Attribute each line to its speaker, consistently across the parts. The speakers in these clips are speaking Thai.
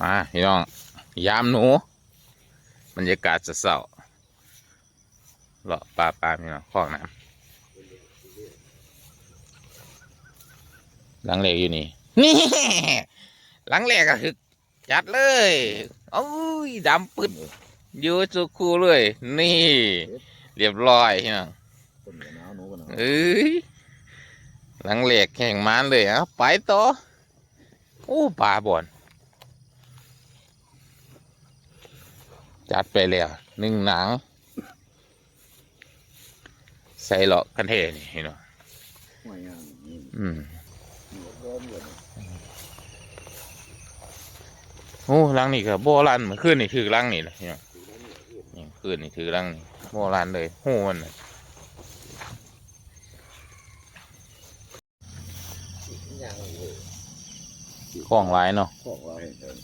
Speaker 1: มาพี่น้อง ยามหนูบรรยากาศจะเศร้าเลาะปลาปลาพี่น้องคลองน้ำหลังเหล็กอยู่นี่ นี่ หลังเหล็กก็คือจัดเลยโอ้ยดำปึ๊ดอยู่สุคูเลย นี่ เรียบร้อยพี่น้องเอ้ยหลังเหล็กแข่งมันเลยอะไปต่อโอ้ปลาบ่อน จัดไปแล้วหนึ่งหนัง ใส่เลาะกันเทนี่เห็นไหม
Speaker 2: ห่วยงานนี่
Speaker 1: อืม
Speaker 2: นี่ก็ร้อนเลย
Speaker 1: โอ้หลังนี่ก็โบราณเหมือนขึ้นนี่ถือหลังนี่แหละเห็นไหมนี่ขึ้นนี่ถือหลังนี่โบราณเลยโหมันน่ะ
Speaker 2: ยังเลย
Speaker 1: ของหลายเนาะ
Speaker 2: ของเราเห็นเลย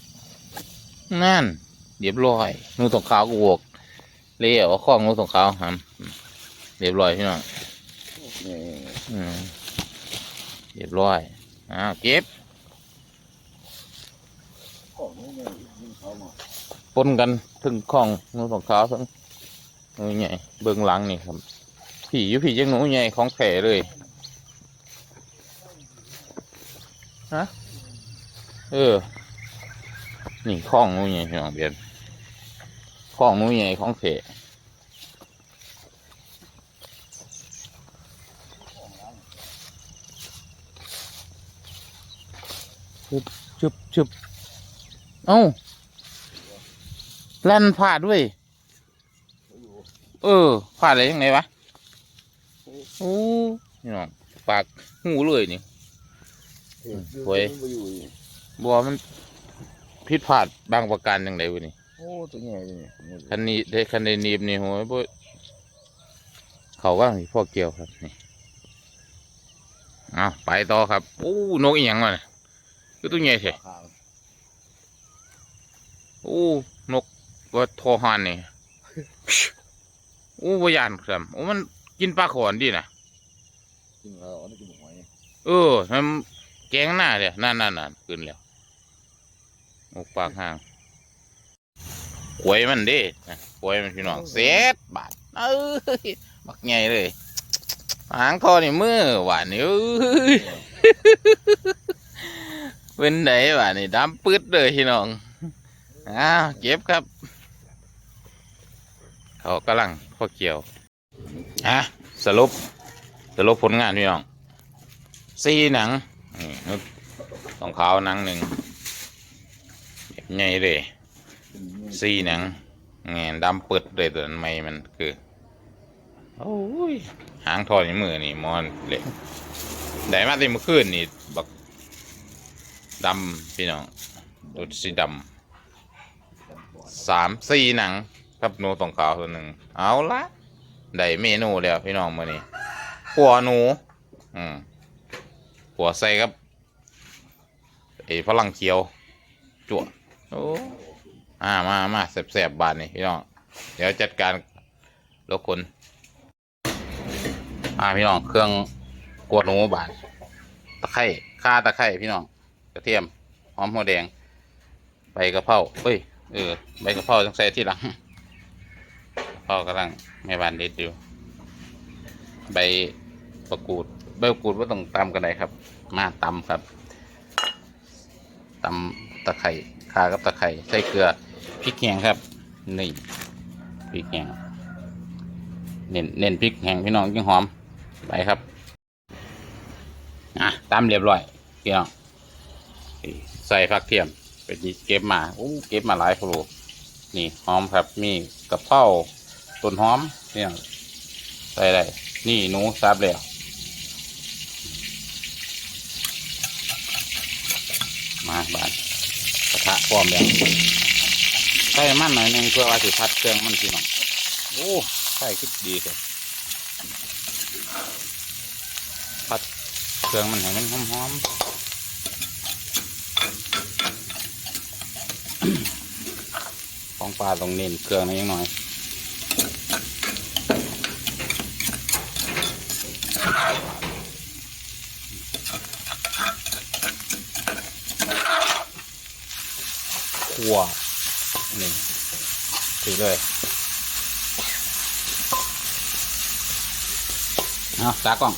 Speaker 1: นั่น เรียบร้อยนูตรงขาวกวกเลี้ยวข้องนูตรงขาวครับเรียบร้อยพี่น้อง
Speaker 2: นี่
Speaker 1: อืมเรียบร้อยอ้าวเก็บปนกันถึงข้องนูตรงขาวทั้งนูใหญ่เบื้องหลังนี่ครับผีอยู่ผียังหนูใหญ่ของแผลเลยฮะเออ นี่ข้องนูใหญ่พี่น้องเบียน ข้องหนูใหญ่ของแผลชึบชึบเอ้าลั่นพลาดด้วย เออพลาดอะไรยังไงวะโอ้นี่น้องปากหูเลยนี่โอ้ย
Speaker 2: ไปอยู่อีก
Speaker 1: บัวมันผิดพลาดบางประการยังไงวะนี่
Speaker 2: โอ้ตัวใหญ่เลยเนี่ย
Speaker 1: คันนี้ได้คันได้หนีบนี่โหยบ่เขาว่างนี่พ่อเกี่ยวครับนี่เอาไปต่อครับโอ้นกอีหยังวะเนี่ยคือตัวใหญ่แท้
Speaker 2: ขาว
Speaker 1: โอ้นกว่าโทอหานนี่โอ้วายานครับโอ้มันกินปลาขอนดีนะ
Speaker 2: กินแล้วอันนี้กินหอย
Speaker 1: เออมันแกงหน้าเลยนั่นนั่นนั่นขึ้นแล้วนกปากห่าง หวยมันเด้นะหวยมันพี่น้องเซ็ตบาทเอ้ยบักใหญ่เลยหางทอนี่มือหวานนี่เอ้ยเป็นไหนหวานนี่ดำปื๊ดเลยพี่น้องอ้าวเก็บครับ เขากำลังพอเกี่ยวอะสรุปสรุปผลงานพี่น้องสี่หนังนี่นึกต้องขาวหนังหนึ่งแบบใหญ่เลย สีหนังแงนดำเปิดเลยตัวนั้นไม่มันคือโอ้ยหางทอดในมือนี่มอนเลยได้มาที่เมื่อคืนนี่บักดำพี่น้องตัวสีดำสามสี่หนังครับหนูตองขาวตัวหนึ่งเอาละได้เมนูแล้วพี่น้องมื้อนี้ขัวหนู อืมขัวใส่ครับไอ้ฝรั่งเขียวจั่วโอ้ อ่ามามาแสบๆบานนี่พี่น้อง เดี๋ยวจัดการรถคนอ่าพี่น้องเครื่องกวดหนูบานตะไคร่ข่าตะไคร่พี่น้องกระเทียมหอมหัวแดงใบกระเพราเอ้ยเออใบกระเพราต้องใส่ที่หลังกะเพรากำลังแม่บ้านเด็ดอยู่ใบประกูดใบประกูดว่าต้องตำกันไหนครับ มาตำครับตำตะไคร่ข่ากับตะไคร่ใส่เกลือ พริกแห้งครับนี่พริกแห้งเน้นเน้นพริกแห้งพี่น้องยิ่งหอมไปครับอะตำเรียบร้อยพี่น้องใส่ผักเทียมไปเก็บมาโอ้เก็บมาหลายโลนี่หอมครับมีกระเพราต้นหอมเนี่ยใส่ได้นี่หนูซับแล้วมาบานกระทะพร้อมแล้ว ใส่มันหน่อยหนึงเพื่อว่าสิพัดเครื่องมันพี่น้องโอ้ใส่คิดดีเลยพัดเครื่องมันให้มันหอมๆของปลาต้องเน้นเครื่องนี้ยังหน่อยขัว นี่ถือเลยเอาตากล้อง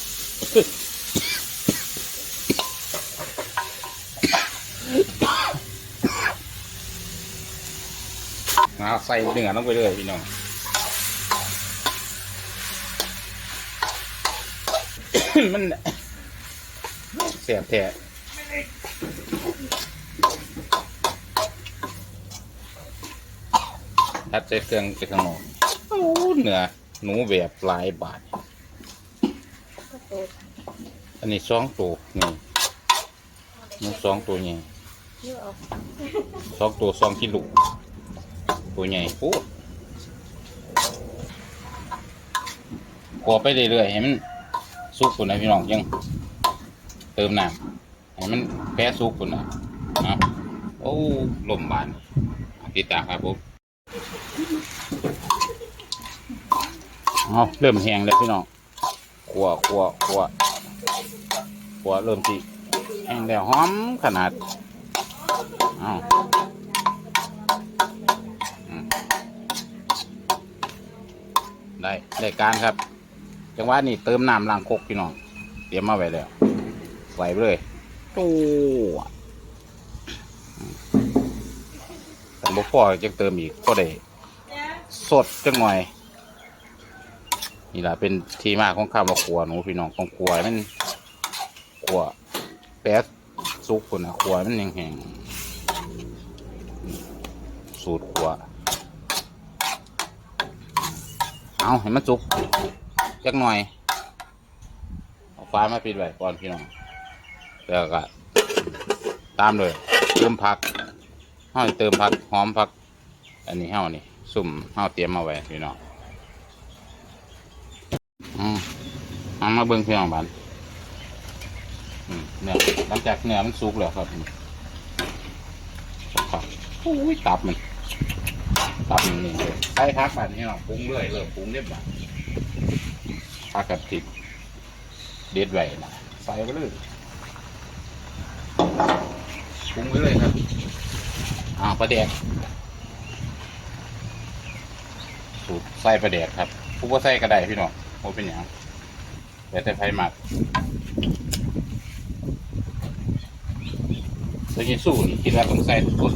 Speaker 1: เอาใส่เนื้อลงไปเลยพี่น้องมันเสียบแท้ ทัดใส่เครื่องไปข้างนอกโอ้เหนือหนูแบบหลายบาท อันนี้สองตัวนี่มันสองตัวใหญ่สองตัวสองกิโลตัวใหญ่ปุ๊บกอไปเรื่อยๆให้มันสุกคนนะพี่น้องยัง เติมน้ำให้มันแพ้สุกคนนะนะโอ้ลมบานติดตามครับผม เอาเริ่มแห้งแล้วพี่น้องขัวขัวขัวขัวเริ่มที่แห้งแล้วหอมขนาดเอาอืมได้ได้การครับ จังหวะนี้เติมน้ำล้างคกพี่น้องเตรียมมาไว้แล้วไหวไปเลยตู้แต่บ่พอจะเติมอีกก็ได้สดจังหน่อย นี่แหละเป็นที่มาของข้าวมาขัวหนูพี่น้องของขัวมันขัวแป๊ดซุกคนนะขัวมันแห้งๆสูตรขัวเอาให้มันสุกจักหน่อยเอาฟ้ามาปิดไว้ก่อนพี่น้องแล้วก็ตามเลยเติมผักห้อยเติมผักหอมผัก อันนี้เห่านี่สุ่มเห่าเตรียมมาไว้พี่น้องอืม เอามาเบิ่งพี่น้องบันเนี่ยหลังจากเนื้อมันสุกแล้วครับครับโอ้ยตับมันตับมันนี่เลยใส่ผักบันพี่น้อปรุงเลยเริ่มปรุงเรียบร้อยผักกับพริกเด็ดไว้นะใส่ไปเลยปรุงไปเลยครับอ่าปลาแดกสูตรใส่ปลาแดกครับผู้ว่าใส่ก็ไดพี่น้องโอ้เป็นอย่าง แต่แต่ไฟหมักตัวยิสู้นี่คิดว่าต้องใส่ทุกคน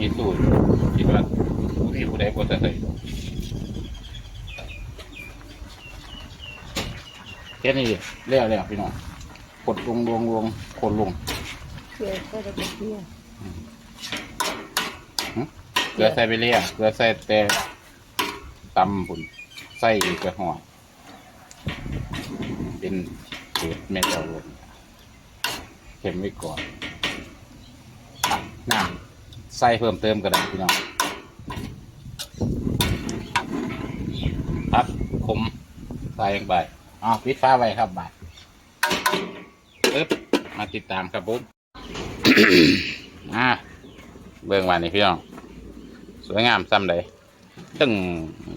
Speaker 1: ยิสู้คิดว่าผู้ที่ผู้ใดควรจะใส่แค่นี้เลี้ยวแล้วพี่น้องกดลงลงลงกดลง
Speaker 3: เชื่อก็จะเป็นเชื่อ
Speaker 1: เกลือใส่ไปเรียเกลือใส่แต่ ตำผุนใส่อีกกระห่อเป็นสูตรแม่เจ้าลงเข็มไว้ก่อนน้ำใส่เพิ่มเติมก็ได้พี่น้องครับขมใส่ลงไปอ๋อปิดฟ้าไว้ครับบ่ายปึ๊บมาติดตามครับผมอ่าเบิ่งวันนี้พี่น้อง สวยงามซ้ำเลย ตึง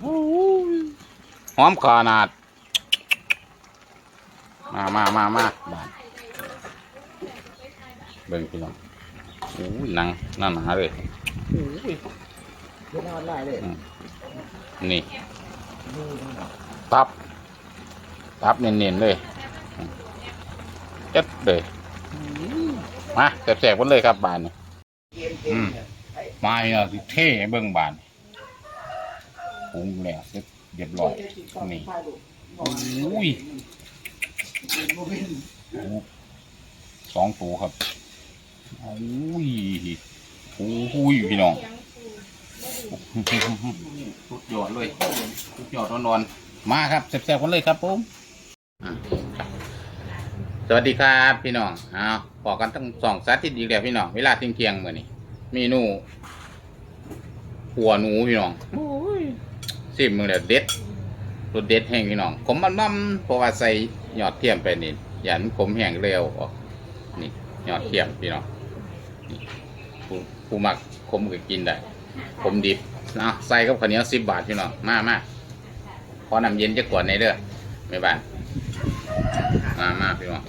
Speaker 1: โอ้ยหอมขนาด มามามามาบานเบิ่งพี่น้องโอ้ยหนังหนาหนาเลย
Speaker 2: โอ้ยเดี๋ยวมาไล่เลย
Speaker 1: อืมนี่ ตับ ตับเนียนๆเลยอืมจัดเลย มาแสบๆกันเลยครับบานนี่อืมมาเนี่ยสิเท่เบิ่งบาน ปรุงแล้วเสร็จเรียบร้อยนี่โอ้ยสองตัวครับโอ้ยโอ้ยพี่น้องสุดยอดเลยสุดยอดนอนๆมาครับแซ่บๆกันเลยครับผมสวัสดีครับพี่น้องอ้าวบอกกันทั้งสองสาธิตอีกแล้วพี่น้องเวลาเที่ยงๆมื้อนี้เมนูหัวหนูพี่น้อง ซิมือแล้วเด็ดรสเด็ดแห้งพี่น้องขมมันๆเพราะว่าใส่ยอดเทียมไปนี่ยันขมแห้งเร็วออกนี่ยอดเทียมพี่น้องนี่ผู้ผู้มักขมก็กินได้ผมดิบเอาใส่กับข้าวเหนียวสิบบาทพี่น้องมามาขอน้ำเย็นจะกวดในเด้อไม่บ้านมามาพี่น้อง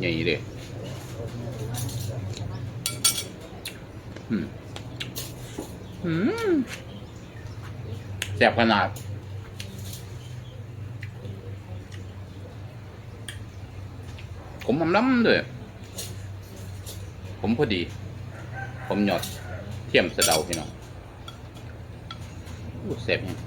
Speaker 1: ใหญ่เลยอืมอืม แสบขนาด ผมอมล้ำด้วย ผมพอดี ผมหยอดเทียมสะเดาพี่น้องอู้แสบเนี่ย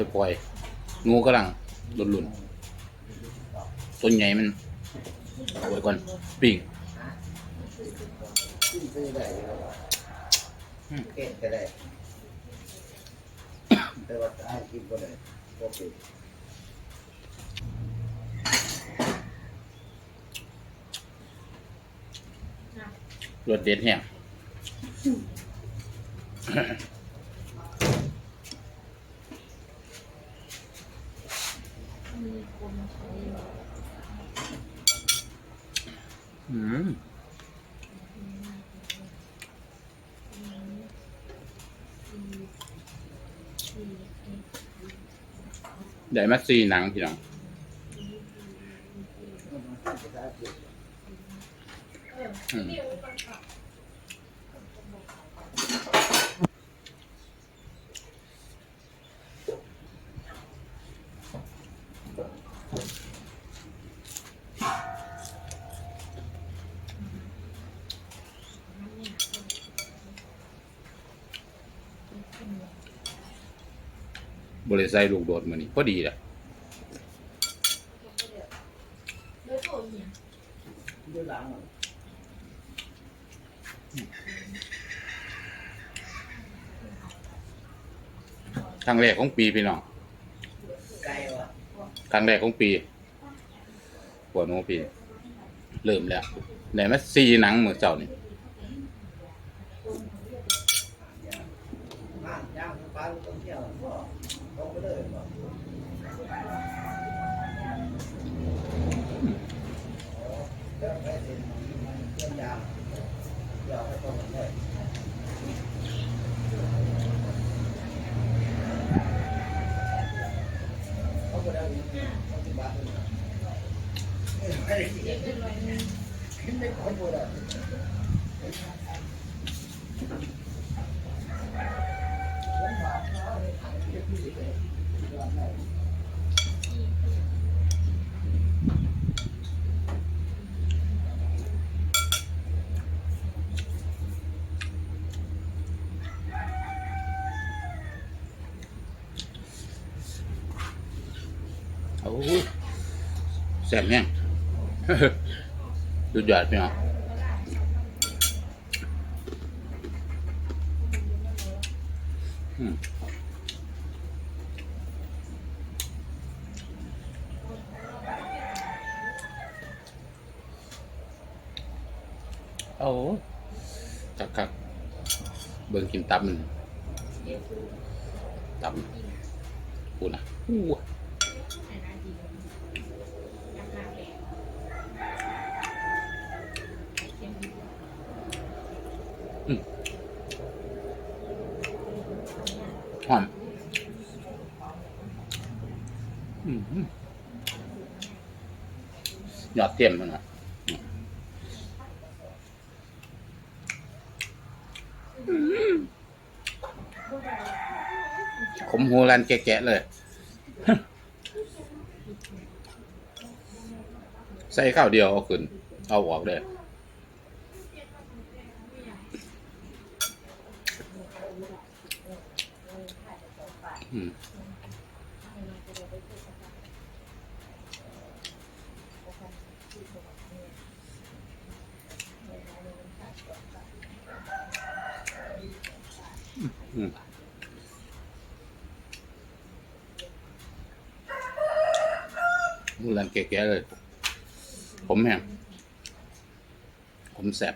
Speaker 1: ค่อยปล่อย งูกำลังหลุนๆต้นใหญ่มันเอาไว้ก่อนปิ้ง
Speaker 2: ขึ้นซื้อได้ครับ
Speaker 1: อืม
Speaker 2: เก็บก็ได้ แต่ว่าถ้ากินก็ได้โอเค
Speaker 1: รสเด็ดแห้ง อืม ได้มาซีหนังพี่น้อง บริใส่ลูกโดดมานี่พอดีแหละ
Speaker 2: เดี๋ยวหลังอะ
Speaker 1: ครั้งแรกของปีพี่น้อง
Speaker 2: ไกลว่ะ
Speaker 1: ครั้งแรกของปีปวดหัวปีเริ่มแล้วไหนมาซีหนังเหมือนเจ้านี่
Speaker 2: บ้านย่างปลาลูกต้องเที่ยว ก็ต้องไปเลยบ่เดี๋ยวไปเซ็นเรื่องยางเดี๋ยวไปต้องเลยเขาก็ได้เขาจะบ้านเลยไม่ได้เก็บไม่คนบ่ได้
Speaker 1: โอ้ย แซ่บเนี่ยสุดยอดพี่น้องอืมโอ้จักคักเบิ่งกินตับมันตับกูนะอู้หอมอืมยอดเทียมมันอะ ขมหูรันแกะๆเลย ใส่ข้าวเดียวเอาขึ้น เอาออกเลยอืม มูกหลานแก่ๆเลย ผมแห้งผมแสบ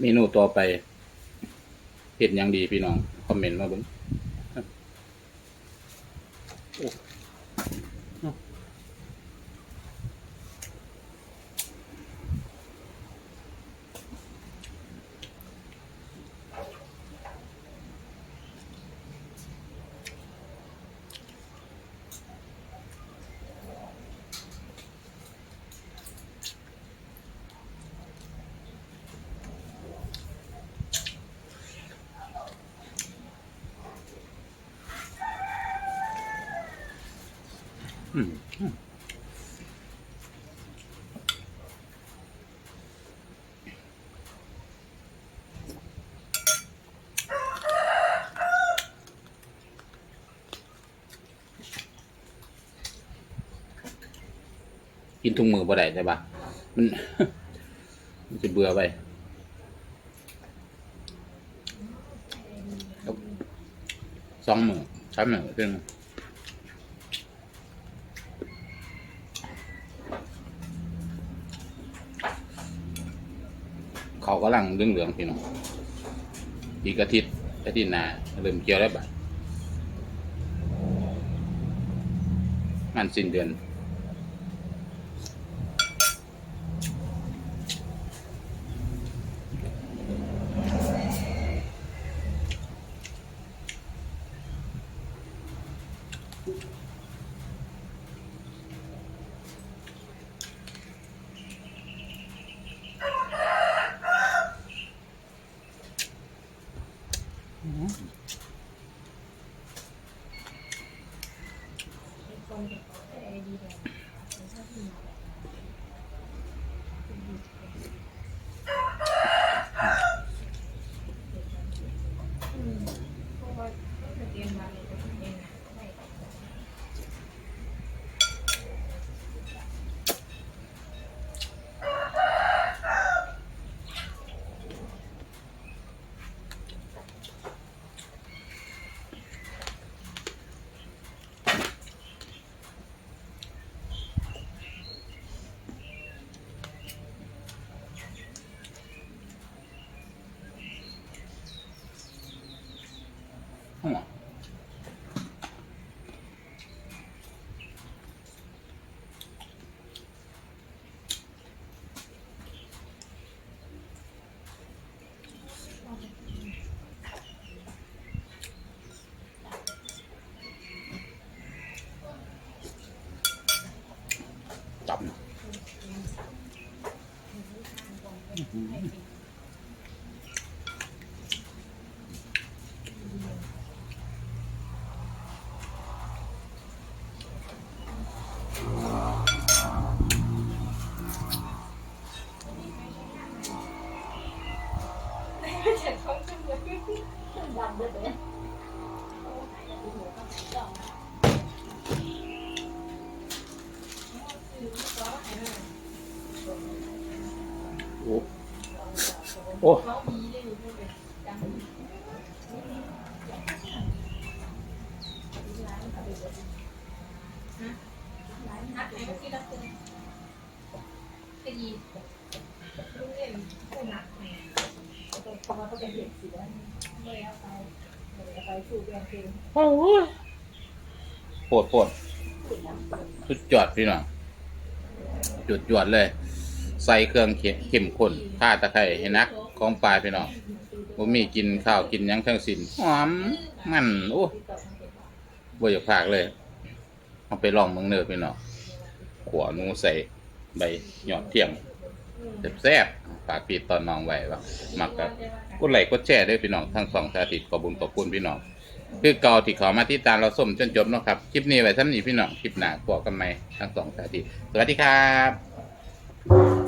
Speaker 1: เมนูต่อไป เห็นอยังดีพี่น้องคอมเมนต์มาเบ้ง นทุกมือบ่ได้ใช่ปะมัน มันจะเบื่อไปสองมือสามมือขึ้นเขากำลังเรื่องเหลืองพี่น้องอีกอาทิตย์อาทิตย์หน้าเริ่มเกี่ยวแล้วบัดมันสิ้นเดือน โอ้โอ้ โอ้ปวดปวดสุดยอดพี่น้องจุดยอดเลย ใส่เครื่องเค็มข้มข้นข่าตะไคร้ให้นักของปลายพี่น้องผมมีกินข้าวกินยังทั้งสิ้นหอมมันโอ้บ่อยากพากเลย เอาไปลองเมืองเนอพี่น้องขวหนูใส่ใบหยอดเทียม แซ่บๆฝากพี่ตอนน้องไว้ว่ามักกับกดไลค์กดแชร์ด้วยพี่น้องทั้งสองสาธิตขอบุญขอบคุณพี่น้องคือเก่าที่ขอมาที่ตามเราส้มจนจบเนาะครับคลิปนี้ไว้ท่านนี้พี่น้องคลิปหน้าพบกันใหม่ทั้งสองสาธิตสวัสดีครับ